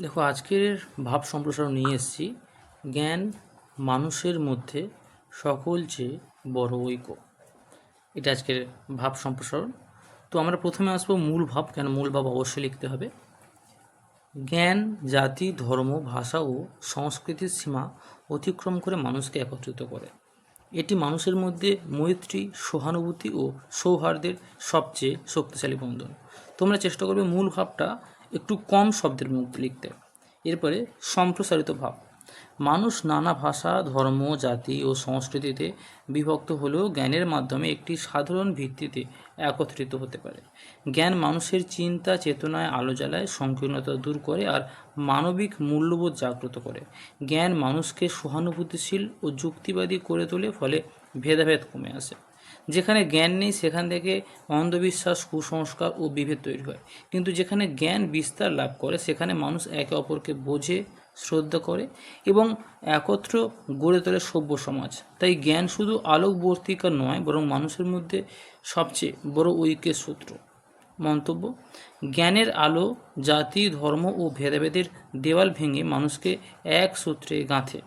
দেখো, আজকের ভাব সম্প্রসারণ নিয়ে এসেছি। জ্ঞান মানুষের মধ্যে সকল চেয়ে বড় ঐক্য। এটা আজকের ভাব সম্প্রসারণ। তো আমরা প্রথমে আসব মূল ভাব, কেন মূল ভাব অবশ্যই লিখতে হবে। জ্ঞান, জাতি, ধর্ম, ভাষা ও সংস্কৃতির সীমা অতিক্রম করে মানুষকে একত্রিত করে। এটি মানুষের মধ্যে মৈত্রী, সহানুভূতি ও সৌহার্দ্যের সবচেয়ে শক্তিশালী বন্ধন। তোমরা চেষ্টা করবে মূল ভাবটা একটু কম শব্দের মধ্যে লিখতে। এরপরে সম্প্রসারিত ভাব। মানুষ নানা ভাষা, ধর্ম, জাতি ও সংস্কৃতিতে বিভক্ত হলেও জ্ঞানের মাধ্যমে একটি সাধারণ ভিত্তিতে একত্রিত হতে পারে। জ্ঞান মানুষের চিন্তা, চেতনায় আলো জ্বালায়, সংকীর্ণতা দূর করে আর মানবিক মূল্যবোধ জাগ্রত করে। জ্ঞান মানুষকে সহানুভূতিশীল ও যুক্তিবাদী করে তোলে, ফলে ভেদাভেদ কমে আসে। যেখানে জ্ঞান নেই, সেখান থেকে অন্ধবিশ্বাস, কুসংস্কার ও বিভেদ তৈরি হয়। কিন্তু যেখানে জ্ঞান বিস্তার লাভ করে, সেখানে মানুষ একে অপরকে বোঝে, শ্রদ্ধা করে এবং একত্র গড়ে তোলে সভ্য সমাজ। তাই জ্ঞান শুধু আলোকবর্তিকা নয়, বরং মানুষের মধ্যে সবচেয়ে বড় ঐক্যের সূত্র। মন্তব্য, জ্ঞানের আলো, জাতি, ধর্ম ও ভেদাভেদের দেওয়াল ভেঙে মানুষকে এক সূত্রে গাঁথে।